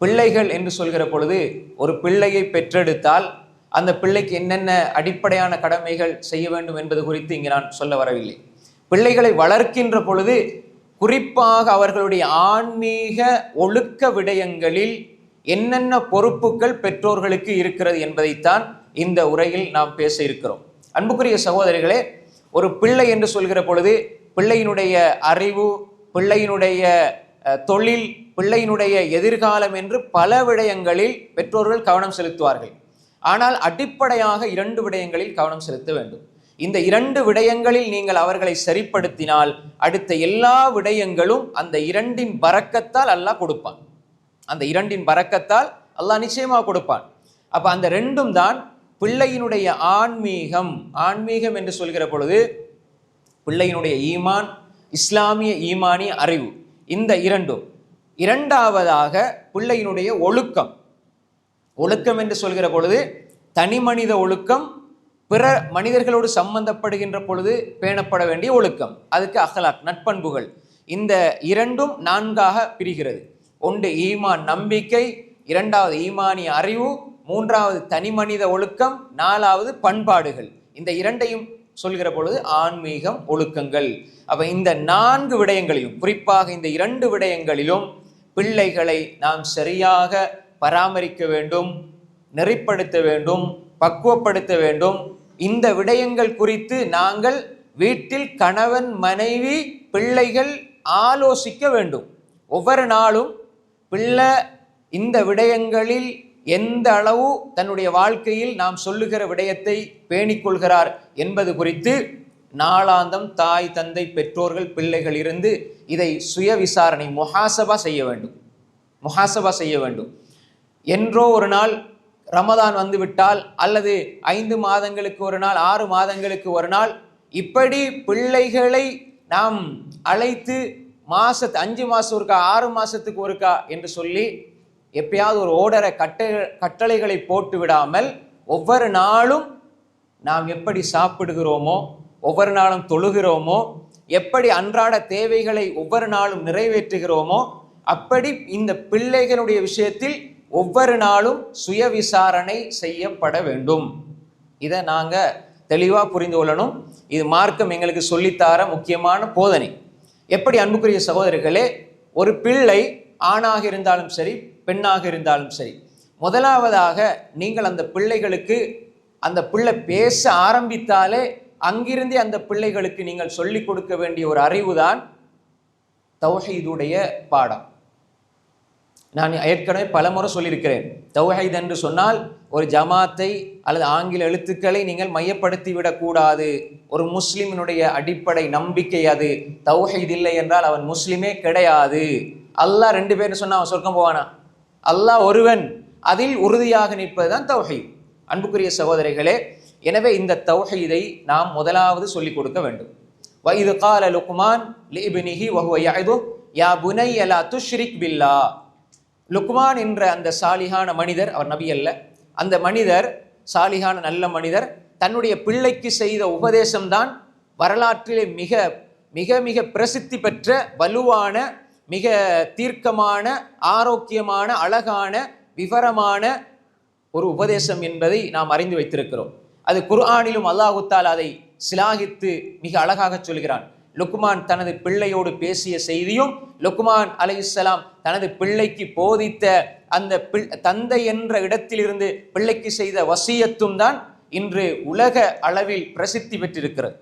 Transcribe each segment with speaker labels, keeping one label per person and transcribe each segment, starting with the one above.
Speaker 1: பிள்ளைகள் என்று சொல்கிற பொழுது ஒரு பிள்ளையை பெற்றெடுத்தால் அந்த பிள்ளைக்கு என்னென்ன அடிப்படையான கடமைகள் செய்ய வேண்டும் என்பது குறித்து இங்கு நான் சொல்ல வரவில்லை. பிள்ளைகளை வளர்க்கின்ற பொழுது குறிப்பாக அவர்களுடைய ஆன்மீக ஒழுக்க விடயங்களில் என்னென்ன பொறுப்புகள் பெற்றோர்களுக்கு இருக்கிறது என்பதைத்தான் இந்த உரையில் நாம் பேச இருக்கிறோம். அன்புக்குரிய சகோதரிகளே ஒரு பிள்ளை என்று சொல்கிற பொழுது பிள்ளையினுடைய அறிவு பிள்ளையினுடைய தொழில் பிள்ளையினுடைய எதிர்காலம் என்று பல விடயங்களில் பெற்றோர்கள் கவனம் செலுத்துவார்கள். ஆனால் அடிப்படையாக இரண்டு விடயங்களில் கவனம் செலுத்த வேண்டும். இந்த இரண்டு விடயங்களில் நீங்கள் அவர்களை சரிப்படுத்தினால் அடுத்த எல்லா விடயங்களும் அந்த இரண்டின் பறக்கத்தால் அல்லாஹ் கொடுப்பான். அந்த இரண்டின் பறக்கத்தால் அல்லாஹ் நிச்சயமாக கொடுப்பான். அப்போ அந்த ரெண்டும் தான் பிள்ளையினுடைய ஆன்மீகம் ஆன்மீகம் என்று சொல்கிற பொழுது பிள்ளையினுடைய ஈமான் இஸ்லாமிய ஈமானிய அறிவு. இந்த இரண்டும் இரண்டாவதாக பிள்ளையினுடைய ஒழுக்கம். ஒழுக்கம் என்று சொல்கிற பொழுது தனி மனித ஒழுக்கம் பிற மனிதர்களோடு சம்பந்தப்படுகின்ற பொழுது பேணப்பட வேண்டிய ஒழுக்கம். அதுக்கு அகலாக் நட்பண்புகள். இந்த இரண்டும் நான்காக பிரிகிறது. ஒன்று ஈமான் நம்பிக்கை இரண்டாவது ஈமானிய அறிவு மூன்றாவது தனி மனித ஒழுக்கம் நாலாவது பண்பாடுகள். இந்த இரண்டையும் சொல்கிற பொழுது ஆன்மீகம் ஒழுக்கங்கள். அப்போ இந்த நான்கு விடயங்களையும் குறிப்பாக இந்த இரண்டு விடயங்களிலும் பிள்ளைகளை நாம் சரியாக பராமரிக்க வேண்டும் நெறிப்படுத்த வேண்டும் பக்குவப்படுத்த வேண்டும். இந்த விடயங்கள் குறித்து நாங்கள் வீட்டில் கணவன் மனைவி பிள்ளைகள் ஆலோசிக்க வேண்டும். ஒவ்வொரு நாளும் பிள்ளை இந்த விடயங்களில் எந்த அளவு தன்னுடைய வாழ்க்கையில் நாம் சொல்லுகிற விடயத்தை பேணிக்கொள்கிறார் என்பது குறித்து நாளாந்தம் தாய் தந்தை பெற்றோர்கள் பிள்ளைகள் இருந்து இதை சுய விசாரணை முஹாசபா செய்ய வேண்டும். முஹாசபா செய்ய வேண்டும். என்றோ ஒரு நாள் ரமதான் வந்துவிட்டால் அல்லது ஐந்து மாதங்களுக்கு ஒரு நாள் ஆறு மாதங்களுக்கு ஒரு நாள் இப்படி பிள்ளைகளை நாம் அழைத்து மாசத்து அஞ்சு மாதம் ஒருக்கா ஆறு மாதத்துக்கு ஒருக்கா என்று சொல்லி எப்பயாவது ஒரு ஓடரை கட்ட கட்டளைகளை போட்டு விடாமல் ஒவ்வொரு நாளும் நாம் எப்படி சாப்பிடுகிறோமோ ஒவ்வொரு நாளும் தொழுகிறோமோ? எப்படி அன்றாட தேவைகளை ஒவ்வொரு நாளும் நிறைவேற்றுகிறோமோ? அப்படி இந்த பிள்ளைகளுடைய விஷயத்தில் ஒவ்வொரு நாளும் சுய விசாரணை செய்யப்பட வேண்டும். இதை நாங்கள் தெளிவாக புரிந்து கொள்ளணும். இது மார்க்கம் எங்களுக்கு சொல்லித்தார முக்கியமான போதனை. எப்படி அன்புக்குரிய சகோதரர்களே ஒரு பிள்ளை ஆணாக இருந்தாலும் சரி பெண்ணாக இருந்தாலும் சரி முதலாவதாக நீங்கள் அந்த பிள்ளைகளுக்கு அந்த பிள்ளை பேச ஆரம்பித்தாலே அங்கிருந்தே அந்த பிள்ளைகளுக்கு நீங்கள் சொல்லிக் கொடுக்க வேண்டிய ஒரு அறிவு தான் தௌஹீதுடைய பாடம். நான் ஏற்கனவே பலமுறை சொல்லியிருக்கிறேன். தௌஹைத் என்று சொன்னால் ஒரு ஜமாத்தை அல்லது ஆங்கில எழுத்துக்களை நீங்கள் மையப்படுத்தி விடக்கூடாது. ஒரு முஸ்லிமினுடைய அடிப்படை நம்பிக்கை அது. தௌஹைத் இல்லை என்றால் அவன் முஸ்லிமே கிடையாது. அல்லாஹ் ரெண்டு பேரும் சொன்னால் அவன் சொர்க்கம் போவானா? அல்லாஹ் ஒருவன். அதில் உறுதியாக நிற்பதுதான் தௌஹீத். அன்புக்குரிய சகோதரிகளே எனவே இந்த தௌஹீதை நாம் முதலாவது சொல்லிக் கொடுக்க வேண்டும். வயது கால லுக்மான் லிபினிஹி வஹுவ யாது யா புனை அலா துஷ்ரிக் பில்லா. லுக்மான் என்ற அந்த சாலிகான மனிதர் அவர் நபி அல்ல அந்த மனிதர் சாலிகான நல்ல மனிதர் தன்னுடைய பிள்ளைக்கு செய்த உபதேசம்தான் வரலாற்றிலே மிக மிக மிக பிரசித்தி பெற்ற வலுவான மிக தீர்க்கமான ஆரோக்கியமான அழகான விவரமான ஒரு உபதேசம் என்பதை நாம் அறிந்து வைத்திருக்கிறோம். அது குர்ஆனிலும் அல்லாஹுத்தால் அதை சிலாகித்து மிக அழகாக சொல்கிறான். லுக்மான் தனது பிள்ளையோடு பேசிய செய்தியும் லுக்மான் இஸ்லாம் தனது பிள்ளைக்கு போதித்த அந்த தந்தை என்ற இடத்திலிருந்து பிள்ளைக்கு செய்த வசியத்தும் தான் இன்று உலக அளவில் பிரசித்தி பெற்றிருக்கிறது.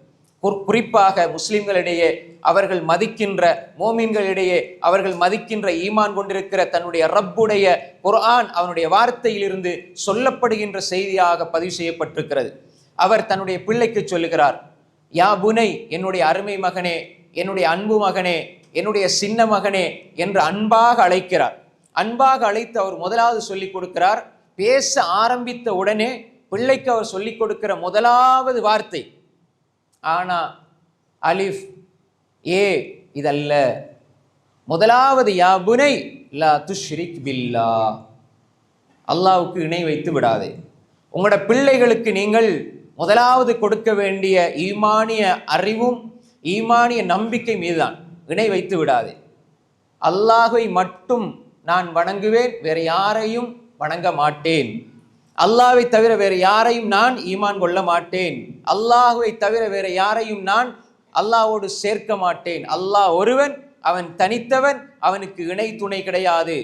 Speaker 1: குறிப்பாக முஸ்லிம்களிடையே அவர்கள் மதிக்கின்ற மோமீன்களிடையே அவர்கள் மதிக்கின்ற ஈமான் கொண்டிருக்கிற தன்னுடைய ரப்புடைய குர்ஆன் அவனுடைய வார்த்தையிலிருந்து சொல்லப்படுகின்ற செய்தியாக பதிவு செய்யப்பட்டிருக்கிறது. அவர் தன்னுடைய பிள்ளைக்கு சொல்லுகிறார் யா புனை என்னுடைய அருமை மகனே என்னுடைய அன்பு மகனே என்னுடைய சின்ன மகனே என்று அன்பாக அழைக்கிறார். அன்பாக அழைத்து அவர் முதலாவது சொல்லிக் கொடுக்கிறார் பேச ஆரம்பித்த உடனே பிள்ளைக்கு அவர் சொல்லிக் கொடுக்கிற முதலாவது வார்த்தை ஆனா அலிஃப் ஏ இதல்ல. முதலாவது யா புனை லா துஷ்ரிக் பில்லா. அல்லாவுக்கு இணை வைத்து விடாதே. உங்களோட பிள்ளைகளுக்கு நீங்கள் முதலாவது கொடுக்க வேண்டிய ஈமானிய அறிவும் ஈமானிய நம்பிக்கை மீதுதான் இணை வைத்து விடாதே. அல்லாஹை மட்டும் நான் வணங்குவேன் வேற யாரையும் வணங்க மாட்டேன். அல்லாவை தவிர வேறு யாரையும் நான் ஈமான் கொள்ள மாட்டேன். அல்லாஹுவை தவிர வேறு யாரையும் நான் அல்லாவோடு சேர்க்க மாட்டேன். அல்லாஹ் ஒருவன் அவன் தனித்தவன் அவனுக்கு இணை துணை கிடையாது.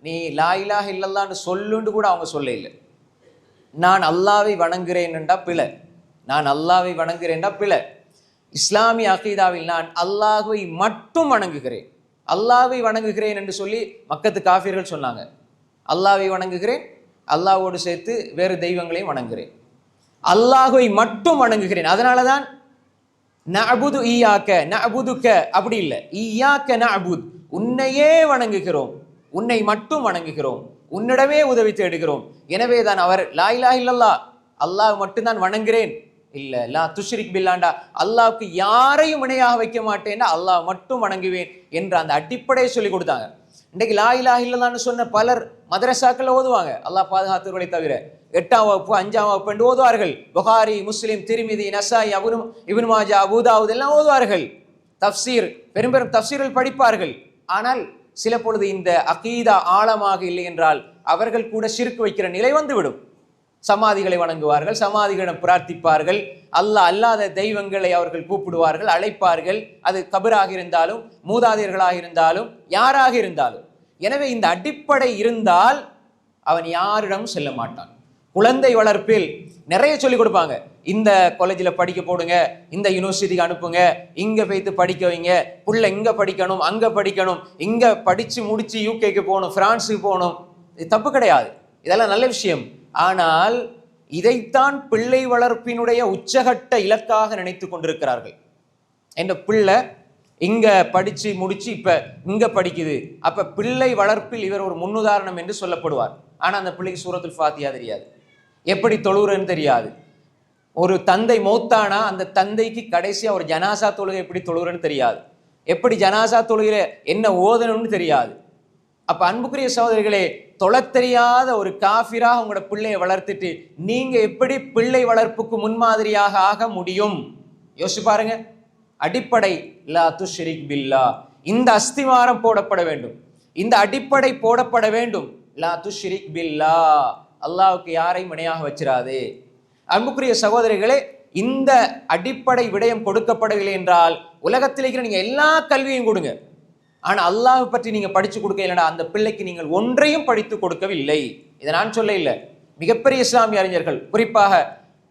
Speaker 1: நீ லாயிலாக இல்லல்லான்னு சொல்லுன்னு கூட அவங்க சொல்ல இல்லை நான் அல்லாவை வணங்குறேன்டா பிழை. நான் அல்லாவை வணங்குறேன்டா பிழை. இஸ்லாமிய அகீதாவில் நான் அல்லாஹுவை மட்டும் வணங்குகிறேன். அல்லாவை வணங்குகிறேன் என்று சொல்லி மக்கத்து காஃபியர்கள் சொன்னாங்க. அல்லாவை வணங்குகிறேன் அல்லாஹோடு சேர்த்து வேறு தெய்வங்களையும் வணங்குகிறேன். அல்லாஹை மட்டும் வணங்குகிறேன். அதனால தான் நஅபுது ஈயாக்க நஅபுதுக்க அப்படி இல்லை. ஈயாக்க நஅபுத். உன்னையே வணங்குகிறோம். உன்னை மட்டும் வணங்குகிறோம். உன்னிடமே உதவி தேடுகிறோம். எனவே தான் அவர் லா இலாஹ இல்லல்லா அல்லாஹ் மட்டும்தான் வணங்குகிறேன் இல்ல லா துஷ்ரிக் பில்லாண்டா அல்லாவுக்கு யாரையும் இணையாக வைக்க மாட்டேன்னா அல்லாஹ் மட்டும் வணங்குவேன் என்ற அந்த அடிப்படையை சொல்லி கொடுத்தாங்க. இன்றைக்கு லா இலா இல்லதான்னு சொன்ன பலர் மதரசாக்களில் ஓதுவாங்க. அல்லாஹ் பாதுகாத்தவர்களை தவிர எட்டாம் வகுப்பு அஞ்சாம் வகுப்பு என்று ஓதுவார்கள். புகாரி முஸ்லீம் திருமிதி நசாய் அபுனு இப்னு மாஜா எல்லாம் ஓதுவார்கள். தப்சீர் பெரும் பெரும் தஃப்சீர்கள் படிப்பார்கள். ஆனால் சில பொழுது இந்த அகீதா ஆழமாக இல்லை என்றால் அவர்கள் கூட சிறுக்கு வைக்கிற நிலை வந்துவிடும். சமாதிகளை வணங்குவார்கள் சமாதிகளிடம் பிரார்த்திப்பார்கள். அல்லாஹ் அல்லாத தெய்வங்களை அவர்கள் கூப்பிடுவார்கள் அழைப்பார்கள். அது கபராக இருந்தாலும் மூதாதையர்களாக இருந்தாலும் யாராக இருந்தாலும். எனவே இந்த அடிப்படை இருந்தால் அவன் யாரிடம் செல்ல மாட்டான். குழந்தை வளர்ப்பில் நிறைய சொல்லிக் கொடுப்பாங்க. இந்த காலேஜில் படிக்க போடுங்க இந்த யூனிவர்சிட்டிக்கு அனுப்புங்க இங்கே போய்த்து படிக்க வைங்க பிள்ளை இங்கே படிக்கணும் அங்கே படிக்கணும் இங்கே படித்து முடித்து யூகேக்கு போகணும் ஃப்ரான்ஸுக்கு போகணும். இது தப்பு கிடையாது. இதெல்லாம் நல்ல விஷயம். ஆனால் இதைத்தான் பிள்ளை வளர்ப்பினுடைய உச்சகட்ட இலக்காக நினைத்து கொண்டிருக்கிறார்கள். என்ற பிள்ளை இங்க படிச்சு முடிச்சு இப்ப இங்க படிக்குது. அப்ப பிள்ளை வளர்ப்பில் இவர் ஒரு முன்னுதாரணம் என்று சொல்லப்படுவார். ஆனா அந்த பிள்ளைக்கு சூரத்துல் ஃபாத்தியா தெரியாது. எப்படி தொழுகிறன்னு தெரியாது. ஒரு தந்தை மௌத்தானா அந்த தந்தைக்கு கடைசியா ஒரு ஜனாசா தொழுகை எப்படி தொழுகிறன்னு தெரியாது. எப்படி ஜனாசா தொழுகிற என்ன ஓதணும்னு தெரியாது. அப்போ அன்புக்குரிய சகோதரிகளே தொலைத்தெரியாத ஒரு காஃபிராக உங்களோட பிள்ளையை வளர்த்துட்டு நீங்கள் எப்படி பிள்ளை வளர்ப்புக்கு முன்மாதிரியாக ஆக முடியும்? யோசிச்சு பாருங்க. அடிப்படை லா துஷ்ரிக் பில்லா. இந்த அஸ்திவாரம் போடப்பட வேண்டும். இந்த அடிப்படை போடப்பட வேண்டும். லா துஷ்ரிக் பில்லா. அல்லாவுக்கு யாரையும் இணையாக வச்சிடாது அன்புக்குரிய சகோதரிகளே இந்த அடிப்படை விடயம் கொடுக்கப்படவில்லை என்றால் உலகத்தில் இருக்கிற நீங்கள் எல்லா கல்வியும் கொடுங்க. ஆனால் அல்லாஹ் பற்றி நீங்கள் படித்து கொடுக்க இல்லைனா அந்த பிள்ளைக்கு நீங்கள் ஒன்றையும் படித்து கொடுக்கவில்லை. இதை நான் சொல்ல இல்லை. மிகப்பெரிய இஸ்லாமிய அறிஞர்கள் குறிப்பாக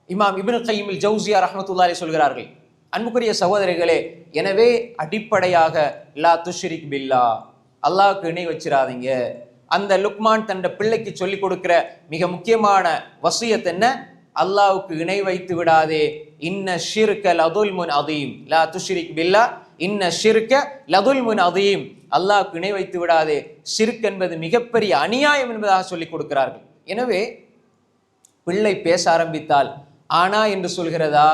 Speaker 1: இமாம் இபின் கைமில் ஜவுசியா ரஹமத்துல்லாரி சொல்கிறார்கள் அன்புக்குரிய சகோதரிகளே எனவே அடிப்படையாக லா துஷ்ரிக் பில்லா அல்லாவுக்கு இணை வச்சிடாதீங்க அந்த லுக்மான் தன் பிள்ளைக்கு சொல்லிக் கொடுக்கிற மிக முக்கியமான வசியத் என்ன? அல்லாவுக்கு இணை வைத்து விடாதே. இன்ன ஷிர்கல் அதுல் முன் அதீம். லா துஷ்ரிக் பில்லா இன்ன ஷிர்க லதுல் முன் அதீம். அல்லாஹ் இணை வைத்து விடாதே. ஷிர்க் என்பது மிகப்பெரிய அநியாயம் என்பதாக சொல்லிக் கொடுக்கிறார்கள். எனவே பிள்ளை பேச ஆரம்பித்தால் ஆனா என்று சொல்கிறதா?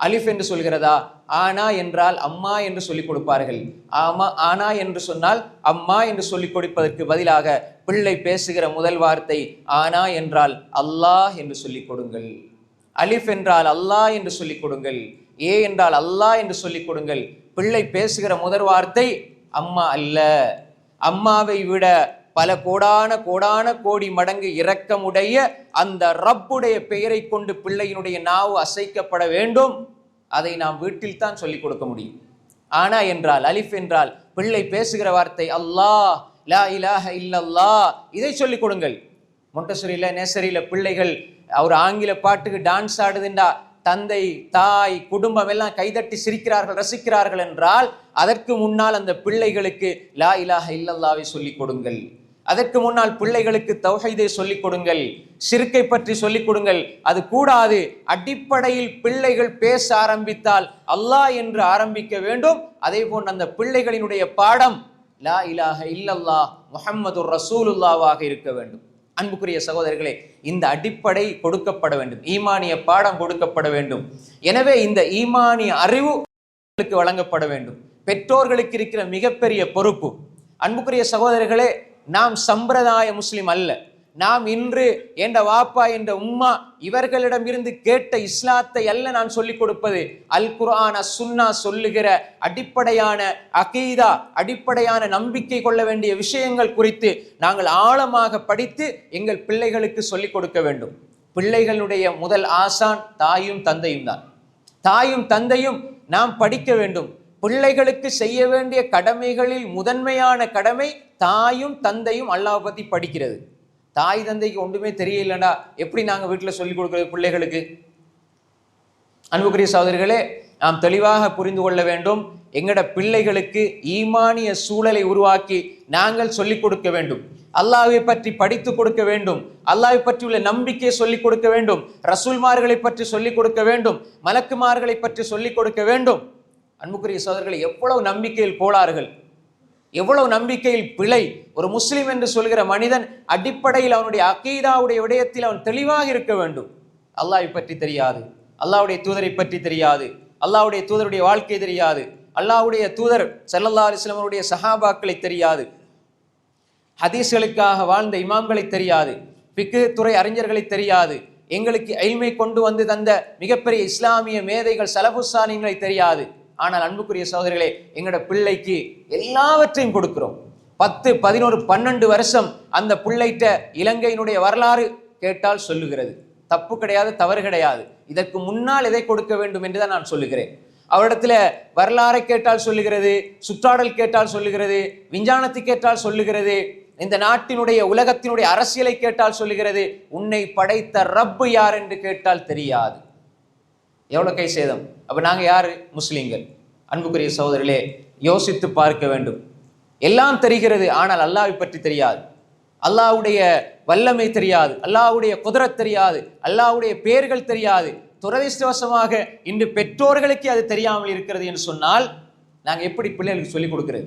Speaker 1: அலிஃப் என்று சொல்கிறதா? ஆனா என்றால் அம்மா என்று சொல்லிக் கொடுப்பார்கள். ஆமா ஆனா என்று சொன்னால் அம்மா என்று சொல்லிக் கொடுப்பதற்கு பதிலாக பிள்ளை பேசுகிற முதல் வார்த்தை ஆனா என்றால் அல்லாஹ் என்று சொல்லிக் கொடுங்கள். அலிஃப் என்றால் அல்லாஹ் என்று சொல்லிக் கொடுங்கள். ஏ என்றால் அல்லாஹ் என்று சொல்லிக் கொடுங்கள். பிள்ளை பேசுகிற முதல் வார்த்தை அம்மா அல்ல. அம்மாவை விட பல கோடான கோடான கோடி மடங்கு இரக்கமுடைய அந்த ரப்புடைய பெயரை கொண்டு பிள்ளையினுடைய நாவு அசைக்கப்பட வேண்டும். அதை நாம் வீட்டில் தான் சொல்லிக் கொடுக்க முடியும். ஆனா என்றால் அலிஃப் என்றால் பிள்ளை பேசுகிற வார்த்தை அல்லாஹ் லா இலாஹ இல்லல்லா இதை சொல்லிக் கொடுங்கள். மொண்டசரியில நேசரியில பிள்ளைகள் அவர் ஆங்கில பாட்டுக்கு டான்ஸ் ஆடுதுண்டா தந்தை தாய் குடும்பம் எல்லாம் கைதட்டி சிரிக்கிறார்கள் ரசிக்கிறார்கள் என்றால் அதற்கு முன்னால் அந்த பிள்ளைகளுக்கு லா இலாஹ இல்லல்லாவை சொல்லிக் கொடுங்கள். அதற்கு முன்னால் பிள்ளைகளுக்கு தௌஹைதை சொல்லிக் கொடுங்கள். சிறுக்கை பற்றி சொல்லிக் கொடுங்கள். அது கூடாது. அடிப்படையில் பிள்ளைகள் பேச ஆரம்பித்தால் அல்லாஹ் என்று ஆரம்பிக்க வேண்டும். அதே போன்று அந்த பிள்ளைகளினுடைய பாடம் லா இலாஹ இல்லல்லாஹ் முஹம்மது ரசூலுல்லாவாக இருக்க வேண்டும். அன்புக்குரிய சகோதரர்களே இந்த அடிப்படை கொடுக்கப்பட வேண்டும். ஈமானிய பாடம் கொடுக்கப்பட வேண்டும். எனவே இந்த ஈமானிய அறிவு வழங்கப்பட வேண்டும். பெற்றோர்களுக்கு இருக்கிற மிகப்பெரிய பொறுப்பு. அன்புக்குரிய சகோதரர்களே நாம் சம்பிரதாய முஸ்லிம் அல்ல. நாம் இன்று என்ற வாப்பா என்ற உம்மா இவர்களிடமிருந்து கேட்ட இஸ்லாத்தை அல்ல நான் சொல்லிக் கொடுப்பது. அல் குர்ஆன் சுன்னா சொல்லுகிற அடிப்படையான அகீதா அடிப்படையான நம்பிக்கை கொள்ள வேண்டிய விஷயங்கள் குறித்து நாங்கள் ஆழமாக படித்து எங்கள் பிள்ளைகளுக்கு சொல்லிக் கொடுக்க வேண்டும். பிள்ளைகளுடைய முதல் ஆசான் தாயும் தந்தையும் தான். தாயும் தந்தையும் நாம் படிக்க வேண்டும். பிள்ளைகளுக்கு செய்ய வேண்டிய கடமைகளில் முதன்மையான கடமை தாயும் தந்தையும் அல்லாஹ் பற்றி படிக்கிறது. தாய் தந்தைக்கு ஒன்றுமே தெரியலடா. எப்படி நாங்கள் வீட்டில் சொல்லிக் கொடுக்குறது பிள்ளைகளுக்கு? அன்புக்குரிய சகோதரிகளே நாம் தெளிவாக புரிந்து கொள்ள வேண்டும். எங்கட பிள்ளைகளுக்கு ஈமானிய சூழலை உருவாக்கி நாங்கள் சொல்லிக் கொடுக்க வேண்டும். அல்லாவை பற்றி படித்து கொடுக்க வேண்டும். அல்லாவை பற்றி உள்ள நம்பிக்கையை சொல்லிக் கொடுக்க வேண்டும். ரசூல்மார்களை பற்றி சொல்லிக் கொடுக்க வேண்டும். மலக்குமார்களை பற்றி சொல்லிக் கொடுக்க வேண்டும். அன்புக்குரிய சோதர்களை எவ்வளவு நம்பிக்கையில் கோளாறுகள். எவ்வளவு நம்பிக்கையில் பிழை. ஒரு முஸ்லீம் என்று சொல்கிற மனிதன் அடிப்படையில் அவனுடைய அக்கீதாவுடைய விடயத்தில் அவன் தெளிவாக இருக்க வேண்டும். அல்லாவை பற்றி தெரியாது. அல்லாவுடைய தூதரை பற்றி தெரியாது. அல்லாவுடைய தூதருடைய வாழ்க்கை தெரியாது. அல்லாவுடைய தூதர் செல்லல்லா அலைஹி சஹாபாக்களை தெரியாது. ஹதீஸ்களுக்காக வாழ்ந்த இமாம்களை தெரியாது. பிக்கு துறை அறிஞர்களை தெரியாது. எங்களுக்கு எளிமை கொண்டு வந்து தந்த மிகப்பெரிய இஸ்லாமிய மேதைகள் சலபுசானிகளை தெரியாது. ஆனால் அன்புக்குரிய சகோதரிகளே எங்களோட பிள்ளைக்கு எல்லாவற்றையும் கொடுக்கிறோம். பத்து பதினோரு பன்னெண்டு வருஷம் அந்த பிள்ளைகிட்ட இலங்கையினுடைய வரலாறு கேட்டால் சொல்லுகிறது. தப்பு கிடையாது தவறு கிடையாது. இதற்கு முன்னால் எதை கொடுக்க வேண்டும் என்று தான் நான் சொல்லுகிறேன். அவரிடத்துல வரலாறை கேட்டால் சொல்லுகிறது சுற்றாடல் கேட்டால் சொல்லுகிறது விஞ்ஞானத்தை கேட்டால் சொல்லுகிறது இந்த நாட்டினுடைய உலகத்தினுடைய அரசியலை கேட்டால் சொல்லுகிறது. உன்னை படைத்த ரப்பு யார் என்று கேட்டால் தெரியாது. எவ்வளோ கை சேதம்? அப்போ நாங்கள் யார்? முஸ்லீம்கள். அன்புக்குரிய சகோதரிகளே யோசித்து பார்க்க வேண்டும். எல்லாம் தெரிகிறது ஆனால் அல்லாவை பற்றி தெரியாது. அல்லாஹ்வுடைய வல்லமை தெரியாது அல்லாவுடைய குதிரத் தெரியாது அல்லாவுடைய பெயர்கள் தெரியாது. துரதிர்ஷ்டவசமாக இன்று பெற்றோர்களுக்கே அது தெரியாமல் இருக்கிறது என்று சொன்னால் நாங்கள் எப்படி பிள்ளைகளுக்கு சொல்லிக் கொடுக்கிறது?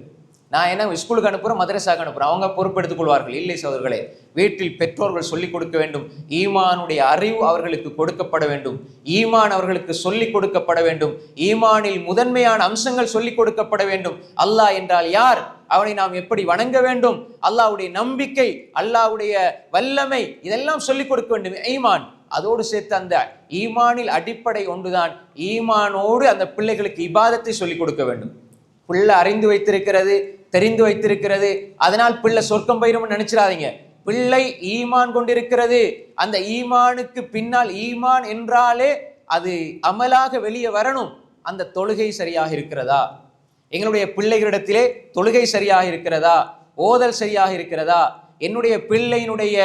Speaker 1: நான் என்ன ஸ்கூலுக்கு அனுப்புறோம் மதரசாக்கு அனுப்புறோம் அவங்க பொறுப்பெடுத்துக் கொள்வார்கள் இல்லை சோதர்களே வீட்டில் பெற்றோர்கள் சொல்லிக் கொடுக்க வேண்டும். ஈமானுடைய அறிவு அவர்களுக்கு கொடுக்கப்பட வேண்டும். ஈமான் அவர்களுக்கு சொல்லிக் கொடுக்கப்பட வேண்டும். ஈமானில் முதன்மையான அம்சங்கள் சொல்லிக் கொடுக்கப்பட வேண்டும். அல்லாஹ் என்றால் யார்? அவனை நாம் எப்படி வணங்க வேண்டும்? அல்லாஹ்வுடைய நம்பிக்கை அல்லாஹ்வுடைய வல்லமை இதெல்லாம் சொல்லிக் கொடுக்க வேண்டும். ஈமான் அதோடு சேர்த்து அந்த ஈமானில் அடிப்படை ஒன்றுதான். ஈமானோடு அந்த பிள்ளைகளுக்கு இபாதத்தை சொல்லிக் கொடுக்க வேண்டும். பிள்ளை அறிந்து வைத்திருக்கிறது. தெரிந்து வைத்திருக்கிறது. அதனால் பிள்ளை சொர்க்கம் போயிரும் நினைச்சிடாதீங்க. பிள்ளை ஈமான் கொண்டிருக்கிறது. அந்த ஈமானுக்கு பின்னால் ஈமான் என்றாலே அது அமலாக வெளியே வரணும். அந்த தொழுகை சரியாக இருக்கிறதா? எங்களுடைய பிள்ளைகளிடத்திலே தொழுகை சரியாக இருக்கிறதா? ஓதல் சரியாக இருக்கிறதா? என்னுடைய பிள்ளையினுடைய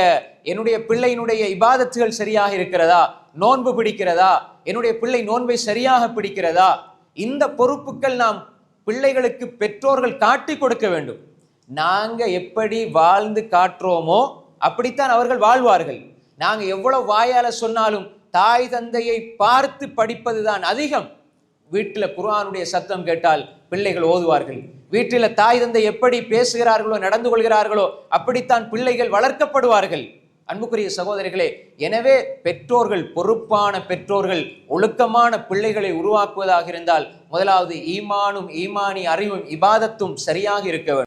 Speaker 1: என்னுடைய பிள்ளையினுடைய இபாதத்துகள் சரியாக இருக்கிறதா? நோன்பு பிடிக்கிறதா? என்னுடைய பிள்ளை நோன்பை சரியாக பிடிக்கிறதா? இந்த பொறுப்புகள் நாம் பிள்ளைகளுக்கு பெற்றோர்கள் காட்டி கொடுக்க வேண்டும். நாங்கள் எப்படி வாழ்ந்து காட்டுறோமோ அப்படித்தான் அவர்கள் வாழ்வார்கள். நாங்கள் எவ்வளோ வாயால் சொன்னாலும் தாய் தந்தையை பார்த்து படிப்பதுதான் அதிகம். வீட்டில் குர்ஆனுடைய சத்தம் கேட்டால் பிள்ளைகள் ஓதுவார்கள். வீட்டில் தாய் தந்தை எப்படி பேசுகிறார்களோ நடந்து கொள்கிறார்களோ அப்படித்தான் பிள்ளைகள் வளர்க்கப்படுவார்கள். அன்புக்குரிய சகோதரிகளே எனவே பெற்றோர்கள் பொறுப்பான பெற்றோர்கள் ஒழுக்கமான பிள்ளைகளை உருவாக்குவதாக இருந்தால் முதலாவது ஈமானும் ஈமானி அறிவும் இபாதத்தும் சரியாக இருக்க வேண்டும்.